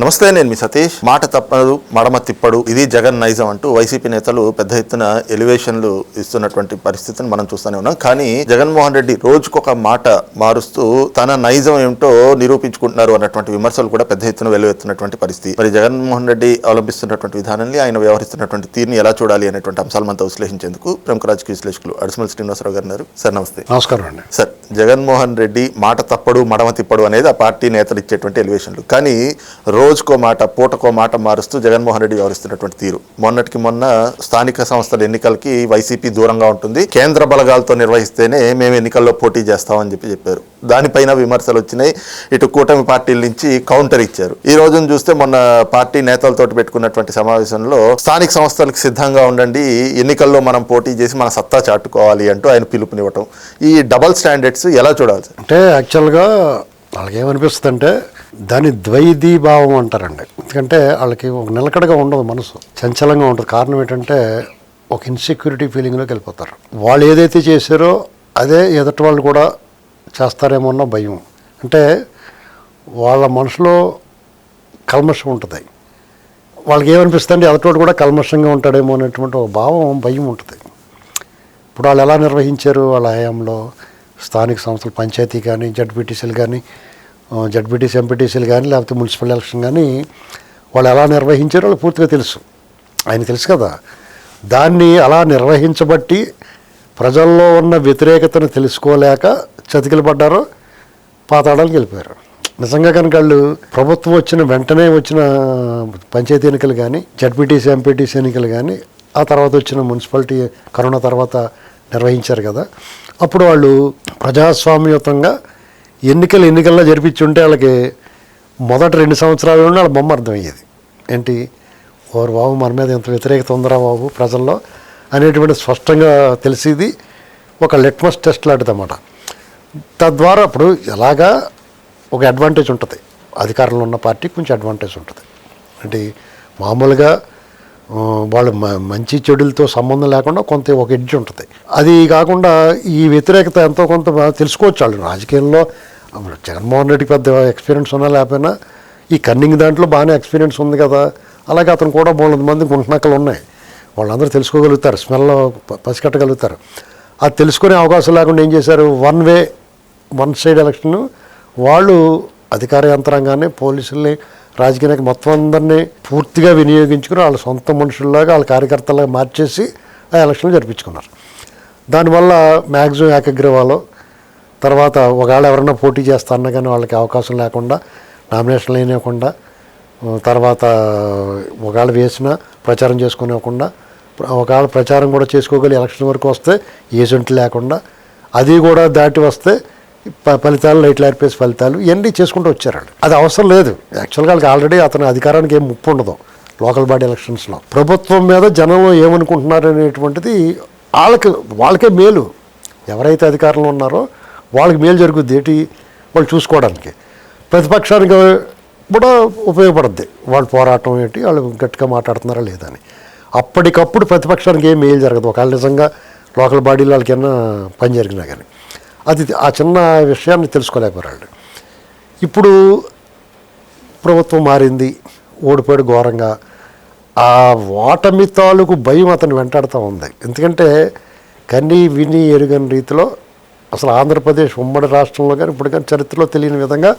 నమస్తే నేను మీ సతీష్. మాట తప్పదు మడమ తిప్పడు ఇది జగన్ నైజం అంటూ వైసీపీ నేతలు పెద్ద ఎత్తున ఎలివేషన్లు ఇస్తున్నటువంటి పరిస్థితిని మనం చూస్తూనే ఉన్నాం. కానీ జగన్మోహన్ రెడ్డి రోజుకొక మాట మారుస్తూ తన నైజం ఏమిటో నిరూపించుకుంటున్నారు అన్నటువంటి విమర్శలు కూడా పెద్ద ఎత్తున వెలువెత్తున్నటువంటి పరిస్థితి. మరి జగన్మోహన్ రెడ్డి అవలంబిస్తున్నటువంటి విధానాన్ని ఆయన వ్యవహరిస్తున్నటువంటి తీరుని ఎలా చూడాలి అనేటువంటి అంశాలు మనతో విశ్లేషించేందుకు ప్రముఖ రాజకీయ విశ్లేషకులు అడిసిమల్ శ్రీనివాసరావు గారు ఉన్నారు. సార్ నమస్తే. నమస్కారం అండి. సార్ జగన్మోహన్ రెడ్డి మాట తప్పడు మడమ తిప్పడు అనేది ఆ పార్టీ నేతలు ఇచ్చేటువంటి ఎలివేషన్లు. కానీ రోజుకో మాట పూటకో మాట మారుస్తూ జగన్మోహన్ రెడ్డి వ్యవహరిస్తున్నటువంటి తీరు. మొన్నటికి మొన్న స్థానిక సంస్థల ఎన్నికలకి వైసీపీ దూరంగా ఉంటుంది. కేంద్ర బలగాలతో నిర్వహిస్తేనే మేము ఎన్నికల్లో పోటీ చేస్తామని చెప్పి చెప్పారు. దానిపైన విమర్శలు వచ్చినాయి. ఇటు కూటమి పార్టీల నుంచి కౌంటర్ ఇచ్చారు. ఈ రోజును చూస్తే మొన్న పార్టీ నేతలతో పెట్టుకున్నటువంటి సమావేశంలో స్థానిక సంస్థలకు సిద్ధంగా ఉండండి ఎన్నికల్లో మనం పోటీ చేసి మన సత్తా చాటుకోవాలి అంటూ ఆయన పిలుపునివ్వటం. ఈ డబల్ స్టాండర్డ్స్ ఎలా చూడాలి అంటే యాక్చువల్గా వాళ్ళకి ఏమనిపిస్తుంది అంటే దాని ద్వైధీభావం అంటారండి. ఎందుకంటే వాళ్ళకి ఒక నిలకడగా ఉండదు మనసు చంచలంగా ఉంటుంది. కారణం ఏంటంటే ఒక ఇన్సెక్యూరిటీ ఫీలింగ్లోకి వెళ్ళిపోతారు. వాళ్ళు ఏదైతే చేశారో అదే ఎదుటి వాళ్ళు కూడా చేస్తారేమో అన్న భయం. అంటే వాళ్ళ మనసులో కల్మషం ఉంటుంది. వాళ్ళకి ఏమనిపిస్తుంది? అంటే ఎదుటోడు కూడా కల్మషంగా ఉంటాడేమో అనేటువంటి ఒక భావం భయం ఉంటుంది. ఇప్పుడు వాళ్ళు ఎలా నిర్వహించారు వాళ్ళ హయాంలో? స్థానిక సంస్థలు పంచాయతీ కానీ జడ్పీటీసీలు కానీ జడ్పీటీసీ ఎంపీటీసీలు కానీ లేకపోతే మున్సిపల్ ఎలక్షన్ కానీ వాళ్ళు ఎలా నిర్వహించారో వాళ్ళు పూర్తిగా తెలుసు. ఆయన తెలుసు కదా. దాన్ని అలా నిర్వహించబట్టి ప్రజల్లో ఉన్న వ్యతిరేకతను తెలుసుకోలేక చతికిలు పడ్డారో పాతాళాలకు వెళ్ళిపోయారు. నిజంగా కనుక వాళ్ళు ప్రభుత్వం వచ్చిన వెంటనే వచ్చిన పంచాయతీ ఎన్నికలు కానీ జడ్పీటీసీ ఎంపీటీసీ ఎన్నికలు కానీ ఆ తర్వాత వచ్చిన మున్సిపాలిటీ కరోనా తర్వాత నిర్వహించారు కదా. అప్పుడు వాళ్ళు ప్రజాస్వామ్యయుతంగా ఎన్నికలు ఎన్నికల్లో జరిపించి ఉంటే వాళ్ళకి మొదటి రెండు సంవత్సరాలు వాళ్ళ బొమ్మ అర్థమయ్యేది. ఏంటి? ఓరు బాబు మన మీద ఇంత వ్యతిరేకత ఉందరా బాబు ప్రజల్లో అనేటువంటి స్పష్టంగా తెలిసేది ఒక లిట్మస్ టెస్ట్ లాంటిదన్నమాట. తద్వారా అప్పుడు ఎలాగా ఒక అడ్వాంటేజ్ ఉంటుంది. అధికారంలో ఉన్న పార్టీకి కొంచెం అడ్వాంటేజ్ ఉంటుంది. అంటే మామూలుగా వాళ్ళు మంచి చెడులతో సంబంధం లేకుండా కొంత ఒక ఎడ్జ్ ఉంటుంది. అది కాకుండా ఈ వ్యతిరేకత ఎంతో కొంత తెలుసుకోవచ్చు వాళ్ళు. రాజకీయాల్లో జగన్మోహన్ రెడ్డికి పెద్ద ఎక్స్పీరియన్స్ ఉన్నా లేకపోయినా ఈ కన్నింగ్ దాంట్లో బాగానే ఎక్స్పీరియన్స్ ఉంది కదా. అలాగే అతను కూడా మూడు మంది గుంటనక్కలు ఉన్నాయి. వాళ్ళందరూ తెలుసుకోగలుగుతారు స్మెల్లో పసికట్టగలుగుతారు. అది తెలుసుకునే అవకాశం లేకుండా ఏం చేశారు? One way one side election వాళ్ళు అధికార యంత్రాంగాన్ని పోలీసుల్ని రాజకీయ నాయకులు మొత్తం అందరినీ పూర్తిగా వినియోగించుకుని వాళ్ళ సొంత మనుషుల్లాగా వాళ్ళ కార్యకర్తలాగా మార్చేసి ఆ ఎలక్షన్లు జరిపించుకున్నారు. దానివల్ల మ్యాక్సిమం ఏకగ్రీవాలో తర్వాత ఒకవేళ ఎవరైనా పోటీ చేస్తా అన్నా కానీ వాళ్ళకి అవకాశం లేకుండా నామినేషన్లు వేయకుండా తర్వాత ఒకవేళ వేసినా ప్రచారం చేసుకోనివ్వకుండా ఒకవేళ ప్రచారం కూడా చేసుకోగలి ఎలక్షన్ వరకు వస్తే ఏజెంట్ లేకుండా అది కూడా దాటి వస్తే ఫలితాలు లైట్లు ఆర్పేసి ఫలితాలు ఇవన్నీ చేసుకుంటూ వచ్చారండి అది అవసరం లేదు. యాక్చువల్గా వాళ్ళకి ఆల్రెడీ అతని అధికారానికి ఏం ముప్పు ఉండదు లోకల్ బాడీ ఎలక్షన్స్లో. ప్రభుత్వం మీద జనం ఏమనుకుంటున్నారు అనేటువంటిది వాళ్ళకి వాళ్ళకే మేలు. ఎవరైతే అధికారంలో ఉన్నారో వాళ్ళకి మేలు జరుగుద్ది ఏంటి? వాళ్ళు చూసుకోవడానికి. ప్రతిపక్షానికి కూడా ఉపయోగపడుద్ది. వాళ్ళు పోరాటం ఏంటి? వాళ్ళు గట్టిగా మాట్లాడుతున్నారా లేదా అని. అప్పటికప్పుడు ప్రతిపక్షానికి ఏం మేలు జరగదు. ఒకవేళ నిజంగా లోకల్ బాడీలో వాళ్ళకి పని జరిగినా కానీ. అది ఆ చిన్న విషయాన్ని తెలుసుకోలేకపోయారు వాళ్ళు. ఇప్పుడు ప్రభుత్వం మారింది. ఓడిపోయాడు ఘోరంగా. ఆ ఓటమి తాలూకు భయం అతను వెంటాడుతూ ఉంది. ఎందుకంటే కన్నీ విని ఎరుగని రీతిలో అసలు ఆంధ్రప్రదేశ్ ఉమ్మడి రాష్ట్రంలో కానీ ఇప్పుడు కానీ చరిత్రలో తెలియని విధంగా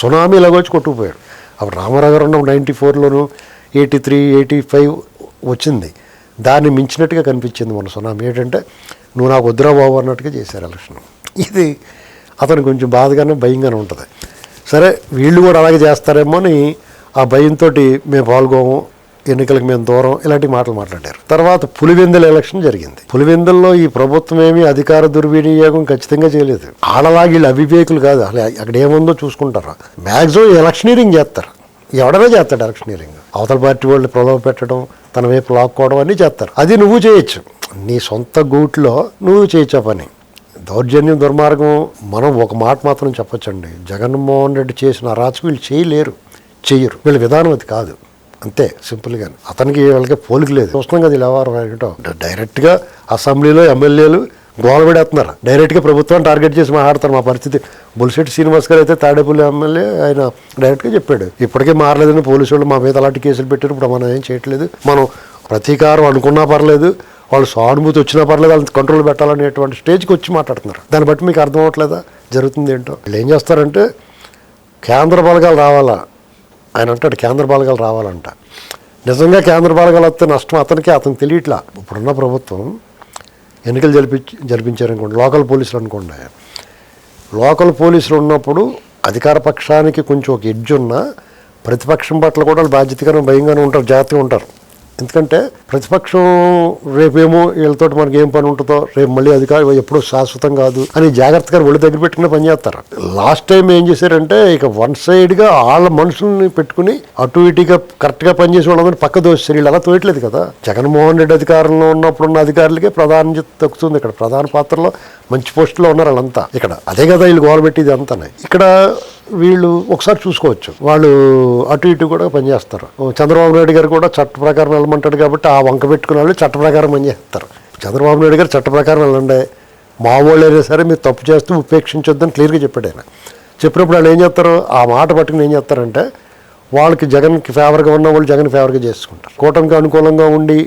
సునామీ వచ్చి కొట్టుకుపోయాడు. అప్పుడు రామారావు గారు ఉన్న నైంటీ ఫోర్లోను ఎయిటీ త్రీ ఎయిటీ ఫైవ్ వచ్చింది. దాన్ని మించినట్టుగా కనిపించింది మన సునామీ. ఏంటంటే నువ్వు నాకు వద్దురా బాబు అన్నట్టుగా చేశారు ఎలక్షన్. ఇది అతను కొంచెం బాధగానే భయంగానే ఉంటుంది. సరే వీళ్ళు కూడా అలాగే చేస్తారేమో అని ఆ భయంతో మేము పాల్గొము. ఎన్నికలకు మేము దూరం ఇలాంటి మాటలు మాట్లాడారు. తర్వాత పులివెందుల ఎలక్షన్ జరిగింది. పులివెందుల్లో ఈ ప్రభుత్వం ఏమి అధికార దుర్వినియోగం ఖచ్చితంగా చేయలేదు. ఆడలాగా వీళ్ళు అవివేకులు కాదు. అసలు అక్కడ ఏముందో చూసుకుంటారు? మ్యాక్సిమం ఎలక్షనీరింగ్ చేస్తారు. ఎవడనే చేస్తాడు ఎలక్షనీరింగ్. అవతల పార్టీ వాళ్ళు ప్రలోభ పెట్టడం తన వైపు లాక్కోవడం అన్నీ చేస్తారు. అది నువ్వు చేయొచ్చు. నీ సొంత గూట్లో నువ్వు చేయొచ్చు పని? దౌర్జన్యం దుర్మార్గం మనం ఒక మాట మాత్రం చెప్పొచ్చండి. జగన్మోహన్ రెడ్డి చేసిన అరాచకు వీళ్ళు చేయలేరు. చేయరు. వీళ్ళ విధానం అది కాదు. అంతే సింపుల్గా అతనికి వాళ్ళకి పోలిక లేదు. చూస్తున్నాం కదా ఇలా వ్యవహారం ఏంటో డైరెక్ట్గా అసెంబ్లీలో ఎమ్మెల్యేలు గోలబెడేస్తున్నారు డైరెక్ట్గా ప్రభుత్వాన్ని టార్గెట్ చేసి మాట్లాడతారు మా పరిస్థితి. బుల్సెట్ శ్రీనివాస్ గారు అయితే తాడేపల్లి ఎమ్మెల్యే ఆయన డైరెక్ట్గా చెప్పాడు. ఇప్పటికే మారలేదని పోలీసు వాళ్ళు మా మీద అలాంటి కేసులు పెట్టారు. ఇప్పుడు మనం ఏం చేయట్లేదు. మనం ప్రతీకారం అనుకున్నా పర్లేదు. వాళ్ళు సానుభూతి వచ్చినా పర్లేదు. వాళ్ళని కంట్రోల్ పెట్టాలనేటువంటి స్టేజ్కి వచ్చి మాట్లాడుతున్నారు. దాన్ని బట్టి మీకు అర్థం అవ్వట్లేదా? జరుగుతుంది ఏంటో. వీళ్ళు ఏం చేస్తారంటే కేంద్ర బలగాలు రావాలా? ఆయన అంటాడు కేంద్ర బలగాలు రావాలంట. నిజంగా కేంద్ర బలగాలు వస్తే నష్టం అతనికి అతనికి తెలియట్లా. ఇప్పుడున్న ప్రభుత్వం ఎన్నికలు జరిపించి జరిపించారనుకోండి లోకల్ పోలీసులు అనుకోండి. లోకల్ పోలీసులు ఉన్నప్పుడు అధికార పక్షానికి కొంచెం ఒక ఎడ్జ్ ఉన్నా ప్రతిపక్షం పట్ల కూడా బాధ్యతగానే భయంగానే ఉంటారు జాగ్రత్తగా ఉంటారు. ఎందుకంటే ప్రతిపక్షం రేపేమో వీళ్ళతోటి మనకి ఏం పని ఉంటుందో రేపు మళ్ళీ అధికారులు ఎప్పుడూ శాశ్వతం కాదు అని జాగ్రత్తగా ఒళ్ళు దగ్గర పెట్టుకుని పనిచేస్తారు లాస్ట్ టైం ఏం చేశారంటే ఇక వన్ సైడ్గా వాళ్ళ మనుషుల్ని పెట్టుకుని అటు ఇటుగా కరెక్ట్గా పనిచేసే వాళ్ళని పక్క దోస్తారు వీళ్ళు అలా తోయట్లేదు కదా. జగన్మోహన్ రెడ్డి అధికారంలో ఉన్నప్పుడు ఉన్న అధికారులకే ప్రధాన తగ్గుతుంది ఇక్కడ ప్రధాన పాత్రలో మంచి పోస్టులో ఉన్నారు వాళ్ళంతా. ఇక్కడ అదే కదా వీళ్ళు గోలబెట్టిది అంతానే. ఇక్కడ వీళ్ళు ఒకసారి చూసుకోవచ్చు. వాళ్ళు అటు ఇటు కూడా పనిచేస్తారు. చంద్రబాబు నాయుడు గారు కూడా చట్ట ప్రకారం వెళ్ళమంటాడు కాబట్టి ఆ వంక పెట్టుకున్న వాళ్ళు చట్ట ప్రకారం పనిచేస్తారు చంద్రబాబు నాయుడు గారు చట్ట ప్రకారం వెళ్ళండి. మా వాళ్ళు అయినా సరే మీరు తప్పు చేస్తూ ఉపేక్షించొద్దని క్లియర్గా చెప్పాడు ఆయన. చెప్పినప్పుడు వాళ్ళు ఏం చేస్తారు? ఆ మాట పట్టుకుని ఏం చేస్తారంటే వాళ్ళకి జగన్కి ఫేవర్గా ఉన్న వాళ్ళు జగన్ ఫేవర్గా చేసుకుంటారు. కూటమికి అనుకూలంగా ఉండి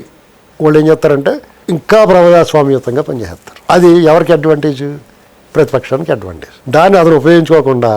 వాళ్ళు ఏం చేస్తారంటే ఇంకా ప్రజాస్వామ్యయుతంగా పనిచేస్తారు. అది ఎవరికి అడ్వాంటేజ్ ప్రతిపక్షానికి అడ్వాంటేజ్ దాన్ని అతను ఉపయోగించుకోకుండా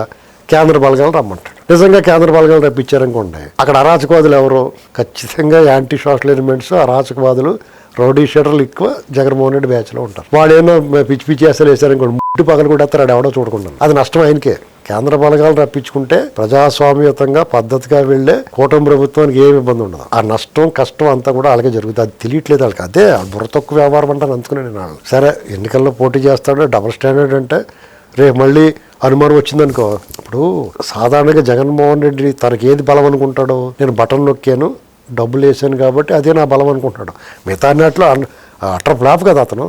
కేంద్ర బలగాలు రమ్మంటాడు. నిజంగా కేంద్ర బలగాలు రప్పించారనుకోండి అక్కడ అరాచకవాదులు ఎవరు? ఖచ్చితంగా యాంటీ సోషల్ ఎలిమెంట్స్ అరాచకవాదులు రౌడీ షీటర్లు ఎక్కువ జగన్మోహన్ రెడ్డి బ్యాచ్లో ఉంటారు. వాళ్ళు ఏమో పిచ్చి పిచ్చి వేసారు వేసారనుకోండి పగలు కూడా ఎత్తారు ఎవడో చూడకుండా. అది నష్టం ఆయనకే. కేంద్ర బలగాలు రప్పించుకుంటే ప్రజాస్వామ్యతంగా పద్ధతిగా వెళ్ళే కూటమి ప్రభుత్వానికి ఏమి ఇబ్బంది ఉండదు. ఆ నష్టం కష్టం అంతా కూడా అలాగే జరుగుతుంది. అది తెలియట్లేదు వాళ్ళకి అదే బుర్ర తక్కువ వ్యాపారం అంటాను అందుకునే నేను వాళ్ళు. సరే ఎన్నికల్లో పోటీ చేస్తాడు. డబుల్ స్టాండర్డ్ అంటే రేపు మళ్ళీ అనుమానం వచ్చిందనుకో. ఇప్పుడు సాధారణంగా జగన్మోహన్ రెడ్డి తనకి ఏది బలం అనుకుంటాడో నేను బటన్ నొక్కాను డబ్బులు వేసాను కాబట్టి అదే నా బలం అనుకుంటాడు మిగతా నాట్లో అట్ర ఫ్లాప్ కదా అతను.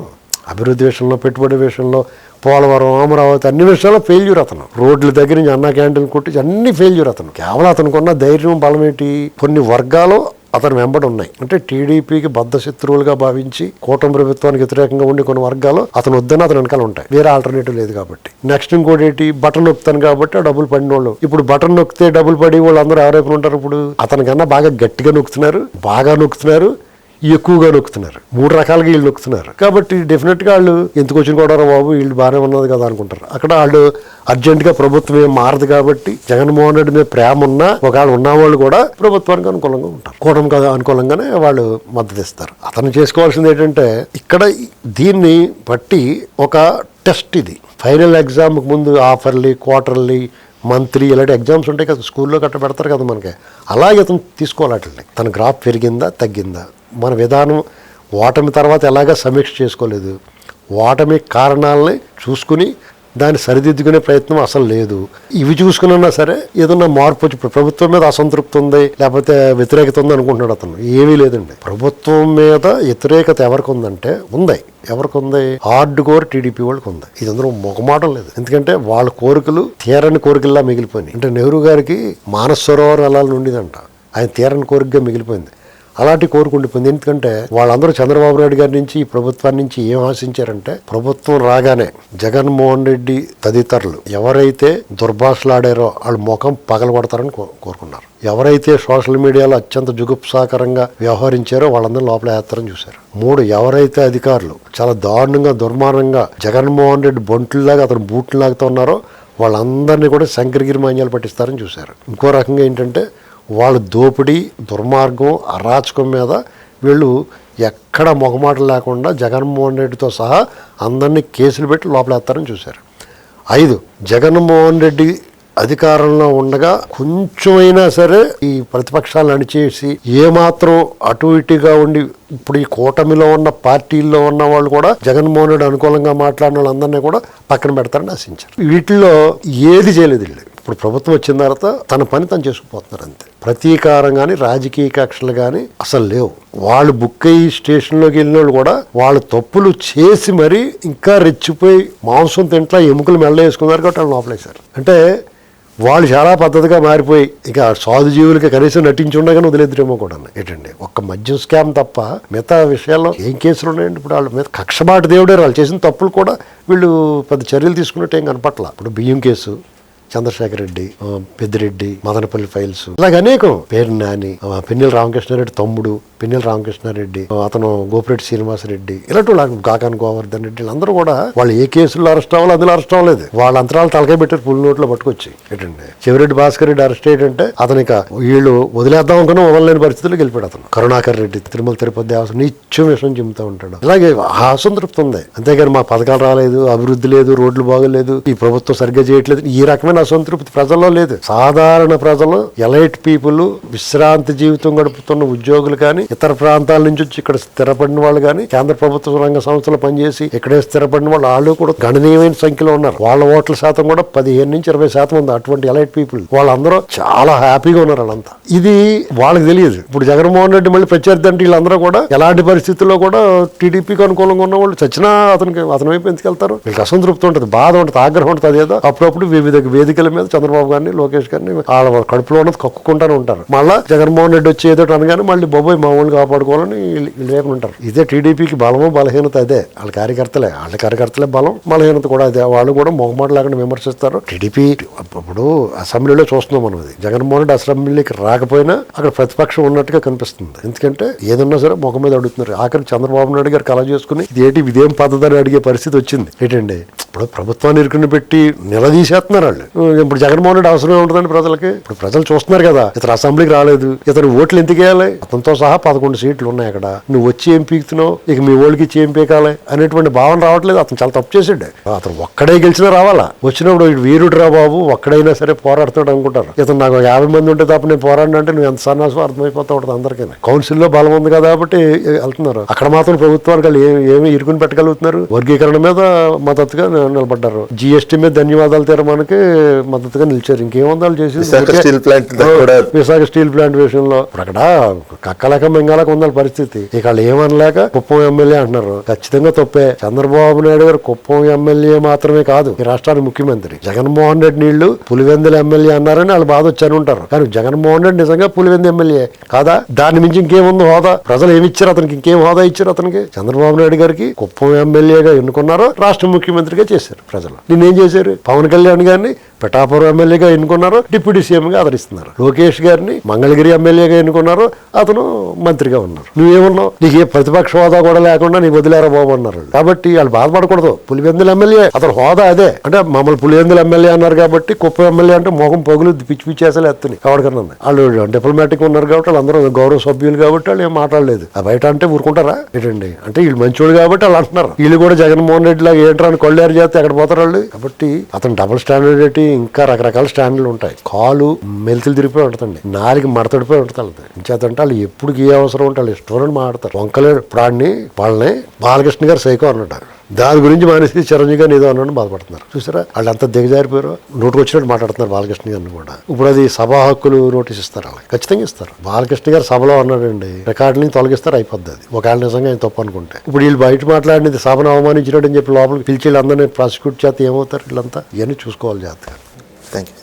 అభివృద్ధి విషయంలో పెట్టుబడి విషయంలో పోలవరం అమరావతి అన్ని విషయాల్లో ఫెయిల్యూర్ అతను. రోడ్ల దగ్గర నుంచి అన్న క్యాంటీన్ కొట్టి అన్ని ఫెయిల్యూర్ అతను. కేవలం అతనికి ఉన్న ధైర్యం బలమేటి కొన్ని వర్గాలు అతను వెంబడి ఉన్నాయి. అంటే టీడీపీకి బద్ధ శత్రువులుగా భావించి కూటమి ప్రభుత్వానికి వ్యతిరేకంగా ఉండి కొన్ని వర్గాలు అతను వద్దని అతను వెనకాల ఉంటాయి. వేరే ఆల్టర్నేటివ్ లేదు కాబట్టి. నెక్స్ట్ ఇంకోటి ఏంటి? బటన్ నొక్కుతాను కాబట్టి ఆ డబ్బులు పడిన వాళ్ళు. ఇప్పుడు బటన్ నొక్కితే డబ్బులు పడి వాళ్ళు అందరూ ఎవరైపు ఉంటారు ఇప్పుడు? అతనికన్నా బాగా గట్టిగా నొక్కుతున్నారు బాగా నొక్కుతున్నారు. ఎక్కువగా నొక్కుతున్నారు. మూడు రకాలుగా వీళ్ళు నొక్కుతున్నారు. కాబట్టి డెఫినెట్గా వాళ్ళు ఎందుకు వచ్చిన కూడా బాబు వీళ్ళు బాగానే ఉన్నది కదా అనుకుంటారు. అక్కడ వాళ్ళు అర్జెంటుగా ప్రభుత్వం ఏం మారదు కాబట్టి జగన్మోహన్ రెడ్డి మీద ప్రేమ ఉన్నా ఒకవేళ ఉన్న వాళ్ళు కూడా ప్రభుత్వానికి అనుకూలంగా ఉంటారు. కూటమికి అనుకూలంగానే వాళ్ళు మద్దతు ఇస్తారు. అతను చేసుకోవాల్సింది ఏంటంటే ఇక్కడ దీన్ని బట్టి ఒక టెస్ట్ ఇది. ఫైనల్ ఎగ్జామ్కి ముందు ఆఫర్లీ క్వార్టర్లీ మంత్లీ ఇలాంటి ఎగ్జామ్స్ ఉంటాయి కదా స్కూల్లో గట్ట పెడతారు కదా మనకి. అలాగే అతను తీసుకోవాలి తన గ్రాఫ్ పెరిగిందా తగ్గిందా? మన విధానం ఓటమి తర్వాత ఎలాగా సమీక్ష చేసుకోలేదు? ఓటమి కారణాలని చూసుకుని దాన్ని సరిదిద్దుకునే ప్రయత్నం అసలు లేదు. ఇవి చూసుకున్నా సరే ఏదన్నా మార్పు వచ్చి ఇప్పుడు ప్రభుత్వం మీద అసంతృప్తి ఉంది లేకపోతే వ్యతిరేకత ఉంది అనుకుంటున్నాడు అతను. ఏమీ లేదండి. ప్రభుత్వం మీద వ్యతిరేకత ఎవరికి ఉందంటే ఉంది. ఎవరికి ఉంది? హార్డ్ కోర్ టీడీపీ వాళ్ళకి ఉంది. ఇది అందరూ మొగమాటం లేదు. ఎందుకంటే వాళ్ళ కోరికలు తీరని కోరికల్లా మిగిలిపోయినాయి. అంటే నెహ్రూ గారికి మానసరోవరం వెళ్ళాలని ఉండేదంట. ఆయన తీరని కోరికగా మిగిలిపోయింది. అలాంటి కోరుకుండిపోయింది ఎందుకంటే వాళ్ళందరూ చంద్రబాబు నాయుడు గారి నుంచి ఈ ప్రభుత్వాన్ని నుంచి ఏం ఆశించారంటే ప్రభుత్వం రాగానే జగన్మోహన్ రెడ్డి తదితరులు ఎవరైతే దుర్భాషలాడారో వాళ్ళ ముఖం పగలగొడతారని కోరుకున్నారు. ఎవరైతే సోషల్ మీడియాలో అత్యంత జుగుప్సాకరంగా వ్యవహరించారో వాళ్ళందరూ లోపల వేస్తారని చూశారు. మూడు ఎవరైతే అధికారులు చాలా దారుణంగా దుర్మార్గంగా జగన్మోహన్ రెడ్డి బొంట్లలాగా అతను బూట్లు లాగుతూ ఉన్నారో వాళ్ళందరినీ కూడా శంకరగిరి మాన్యాలు పట్టిస్తారని చూశారు. ఇంకో రకంగా ఏంటంటే వాళ్ళ దోపిడీ దుర్మార్గం అరాచకం మీద వీళ్ళు ఎక్కడ మొగమాట లేకుండా జగన్మోహన్ రెడ్డితో సహా అందరినీ కేసులు పెట్టి లోపలేస్తారని చూశారు. ఐదు జగన్మోహన్ రెడ్డి అధికారంలో ఉండగా కొంచెమైనా సరే ఈ ప్రతిపక్షాలు అణిచేసి ఏమాత్రం అటు ఇటుగా ఉండి ఇప్పుడు ఈ కూటమిలో ఉన్న పార్టీల్లో ఉన్న వాళ్ళు కూడా జగన్మోహన్ రెడ్డి అనుకూలంగా మాట్లాడిన వాళ్ళందరినీ కూడా పక్కన పెడతారని ఆశించారు. వీటిల్లో ఏది చేయలేదు వీళ్ళు ఇప్పుడు ప్రభుత్వం వచ్చిన తర్వాత తన పని తను చేసుకుపోతున్నారు అంతే. ప్రతీకారం కానీ రాజకీయ కక్షలు కానీ అసలు లేవు. వాళ్ళు బుక్ అయ్యి స్టేషన్లోకి వెళ్ళిన వాళ్ళు కూడా వాళ్ళు తప్పులు చేసి మరీ ఇంకా రెచ్చిపోయి మాంసం తింట్లా ఎముకలు మెల్ల వేసుకున్నారు కాబట్టి వాళ్ళు లోపలేశారు అంటే వాళ్ళు చాలా పద్ధతిగా మారిపోయి ఇక సాధు జీవులకి కనీసం నటించి ఉండగానే వదిలేద్దరేమో కూడా ఏంటండి? ఒక్క మద్యం స్కామ్ తప్ప మిగతా విషయాల్లో ఏం కేసులు ఉన్నాయండి? ఇప్పుడు వాళ్ళ మీద కక్షబాటు దేవుడే వాళ్ళు చేసిన తప్పులు కూడా వీళ్ళు పెద్ద చర్యలు తీసుకున్నట్టు ఏం కనపట్ల? ఇప్పుడు బియ్యం కేసు చంద్రశేఖర్ రెడ్డి పెద్దిరెడ్డి మదనపల్లి ఫైల్స్. ఇలాగ అనేకం. పేరు నాని ఆ, పిన్నెల రామకృష్ణారెడ్డి తమ్ముడు పిన్నెల రామకృష్ణారెడ్డి అతను గోపిరెడ్డి శ్రీనివాసరెడ్డి ఇలాంటి వాళ్ళు గోవర్ధన్ రెడ్డి అందరూ కూడా వాళ్ళు ఏ కేసుల్లో అరెస్ట్ అవ్వాలి అందులో అరెస్ట్ అవ్వలేదు. వాళ్ళ అంతరాలు తలకాయ పెట్టారు పుల్ నోట్లో పట్టుకొచ్చి ఏంటండి చివరెడ్డి భాస్కర్ రెడ్డి అరెస్ట్ ఏంటంటే అతనికి వీళ్ళు వదిలేద్దాం అనుకున్నా వదలలేని పరిస్థితుల్లో గెలిపాడు అతను. కరుణాకర్ రెడ్డి తిరుమల తిరుపతి దేవస్థానం నిత్యం విషయం చెబుతూ ఉంటాడు. అలాగే ఆ అసంతృప్తి ఉంది. అంతేగాని మా పథకాలు రాలేదు అభివృద్ధి లేదు రోడ్లు బాగోలేదు ఈ ప్రభుత్వం సరిగ్గా చేయట్లేదు ఈ రకమైన సంతృప్తి ప్రజల్లో లేదు. సాధారణ ప్రజలు ఎలైట్ పీపుల్ విశ్రాంతి జీవితం గడుపుతున్న ఉద్యోగులు కానీ ఇతర ప్రాంతాల నుంచి వచ్చి ఇక్కడ స్థిరపడిన వాళ్ళు కానీ కేంద్ర ప్రభుత్వ రంగ సంస్థలు పనిచేసి ఇక్కడే స్థిరపడిన వాళ్ళు వాళ్ళు కూడా గణనీయమైన సంఖ్యలో ఉన్నారు. వాళ్ళ ఓట్ల శాతం కూడా పదిహేను నుంచి ఇరవై శాతం ఉంది అటువంటి ఎలైట్ పీపుల్. వాళ్ళందరూ చాలా హ్యాపీగా ఉన్నారు వాళ్ళంతా. ఇది వాళ్ళకి తెలియదు. ఇప్పుడు జగన్మోహన్ రెడ్డి మళ్ళీ ప్రత్యర్థి అంటే వీళ్ళందరూ కూడా ఎలాంటి పరిస్థితుల్లో కూడా టీడీపీకి అనుకూలంగా ఉన్న వాళ్ళు చచ్చినా అతనికి అతని వైపు ఎందుకు వెళ్తారు? వీళ్ళకి అసంతృప్తి ఉంటుంది బాధ ఉంటుంది ఆగ్రహం ఉంటుంది అదేదో అప్పుడప్పుడు వివిధ వేదిక వేదికల మీద చంద్రబాబు గారిని లోకేష్ గారిని వాళ్ళ కడుపులో ఉన్నది కక్కుకుంటానే ఉంటారు. మళ్ళీ జగన్మోహన్ రెడ్డి వచ్చి ఏదో అనగానే మళ్ళీ బొబ్బాయి మామూలు కాపాడుకోవాలని వీళ్ళు ఉంటారు. ఇదే టీడీపీకి బలము బలహీనత అదే. వాళ్ళ కార్యకర్తలే వాళ్ళ కార్యకర్తలే బలం బలహీనత కూడా అదే. వాళ్ళు కూడా మొహమాట లేకుండా విమర్శిస్తారు. టీడీపీ ఇప్పుడు అసెంబ్లీలో చూస్తున్నాం మనం అది. జగన్మోహన్ రెడ్డి అసెంబ్లీకి రాకపోయినా అక్కడ ప్రతిపక్షం ఉన్నట్టుగా కనిపిస్తుంది. ఎందుకంటే ఏదన్నా సరే ముఖం మీద అడుగుతున్నారు. ఆఖరి చంద్రబాబు నాయుడు గారు కళ చేసుకుని ఇది ఏంటి ఇదేం పద్ధతి అని అడిగే పరిస్థితి వచ్చింది. ఏంటండి ఇప్పుడు ప్రభుత్వాన్ని ఇరుకుని పెట్టి నిలదీసేస్తున్నారు వాళ్ళు. ఇప్పుడు జగన్మోహన్ రెడ్డి అవసరం ఉంటుందండి ప్రజలకి. ఇప్పుడు ప్రజలు చూస్తున్నారు కదా ఇతను అసెంబ్లీకి రాలేదు ఇతను ఓట్లు ఎందుకు వేయాలి? అతనితో సహా పదకొండు సీట్లు ఉన్నాయి అక్కడ. నువ్వు వచ్చి ఏం పీకుతున్నావు? ఇక మీ ఓళ్ళకి ఇచ్చి ఏం పీకాలి? అనేటువంటి భావన రావట్లేదు. అతను చాలా తప్పు చేసాడు అతను ఒక్కడే గెలిచినా రావాలా? వచ్చినప్పుడు వీరుడు రా బాబు ఒక్కడైనా సరే పోరాడుతాడు అనుకుంటారు. ఇతను నాకు యాభై మంది ఉంటే తప్ప నేను పోరాడిన అంటే నువ్వు ఎంత సన్నాసం అర్థమైపోతా ఉంటుంది అందరికీ. కౌన్సిల్లో బలం ఉంది కదా కాబట్టి వెళ్తున్నారు. అక్కడ మాత్రం ప్రభుత్వానికి వాళ్ళు ఏమి ఇరుకుని పెట్టగలుగుతున్నారు? వర్గీకరణ మీద మద్దతుగా నిలబడ్డారు. జిఎస్టీ మీద ధన్యవాదాలు తీరమానికి మద్దతుగా నిలిచారు. ఇంకేముంది వాళ్ళు చేసి steel plant Visakha steel plant విషయంలో. అక్కడ కక్కలేక మింగాలక ఉండాలి పరిస్థితి. ఇక ఏమనలేక కుప్పం ఎమ్మెల్యే అంటున్నారు. ఖచ్చితంగా తప్పే. చంద్రబాబు నాయుడు గారు కుప్పం ఎమ్మెల్యే మాత్రమే కాదు ఈ రాష్ట్రానికి ముఖ్యమంత్రి. జగన్మోహన్ రెడ్డి నీళ్ళు పులివెందుల ఎమ్మెల్యే అన్నారని వాళ్ళు బాధ వచ్చారు ఉంటారు కానీ జగన్మోహన్ రెడ్డి నిజంగా పులివెందు ఎమ్మెల్యే కాదా? దాని మించి ఇంకేముంది హోదా? ప్రజలు ఏమి ఇచ్చారు అతనికి? ఇంకేం హోదా ఇచ్చారు అతనికి? చంద్రబాబు నాయుడు గారికి కుప్పం ఎమ్మెల్యేగా ఎన్నుకున్నారో రాష్ట్ర ముఖ్యమంత్రిగా చేశారు ప్రజలు. నిన్నేం చేశారు? పవన్ కళ్యాణ్ గారిని పిఠాపురం ఎమ్మెల్యేగా ఎన్నుకున్నారు డిప్యూటీ సీఎంగా ఆదరిస్తున్నారు. లోకేష్ గారిని మంగళగిరి ఎమ్మెల్యేగా ఎన్నుకున్నారు అతను మంత్రిగా ఉన్నారు. నువ్వేమన్నావు? నీకు ఏ ప్రతిపక్ష హోదా కూడా లేకుండా నీ వదిలేరా బాబు అన్నారు. కాబట్టి వాళ్ళు బాధపడకూడదు. పులివెందుల ఎమ్మెల్యే అతను హోదా అదే. అంటే మమ్మల్ని పులివెందుల ఎమ్మెల్యే అన్నారు కాబట్టి కుప్ప ఎమ్మెల్యే అంటే మొహం పగులు పిచ్చి పిచ్చి వేసలే ఎత్తుని. ఎవరికన్నా వాళ్ళు డిప్లొమాటిక్ ఉన్నారు కాబట్టి వాళ్ళందరూ గౌరవ సభ్యులు కాబట్టి వాళ్ళు ఏం మాట్లాడలేదు. ఆ బయట అంటే ఊరుకుంటారా? ఏంటండి? అంటే వీళ్ళు మంచోళ్ళు కాబట్టి వాళ్ళు అంటున్నారు. వీళ్ళు కూడా జగన్మోహన్ రెడ్డి లాగా ఏంటని అని కొల్లేరు చేస్తే ఎక్కడ పోతారు వాళ్ళు? కాబట్టి అతను డబుల్ స్టాండర్డ్ ఏంటి? ఇంకా రకరకాల స్టాండ్లు ఉంటాయి. కాలు మెలికలు తిరిగిపోయి ఉంటుందండి. నాలుగు మడతడిపోయి ఉంటుంది ఇంచేతంటే వాళ్ళు ఎప్పుడు ఏ అవసరం ఉంటే వాళ్ళు ఇష్టం మాడతారు వంకలేడు ఇప్పుడు వాళ్ళని బాలకృష్ణ గారు సైకో అన్నట్టు దాని గురించి మానేసి చిరంజీవి గారిని ఏదో అన్నాడు బాధపడుతున్నారు. చూసారా? వాళ్ళు అంత దిగజారిపోయారు. నోటుకు వచ్చినట్టు మాట్లాడుతున్నారు బాలకృష్ణ గారిని కూడా. ఇప్పుడు అది సభా హక్కులు నోటీస్ ఇస్తారు వాళ్ళకి. ఖచ్చితంగా ఇస్తారు. బాలకృష్ణ గారు సభలో అన్నాడండి రికార్డుని తొలగిస్తారు అయిపోద్ది అది. ఒకవేళ నిజంగా ఆయన తప్పు అనుకుంటే. ఇప్పుడు వీళ్ళు బయట మాట్లాడినది సభను అవమానించినట్టు అని చెప్పి లోపలికి పిలిచి వీళ్ళందరినీ ప్రాసిక్యూట్ చేస్తే ఏమవుతారు వీళ్ళంతా? ఇవన్నీ చూసుకోవాలి జాగ్రత్తగా. Thank you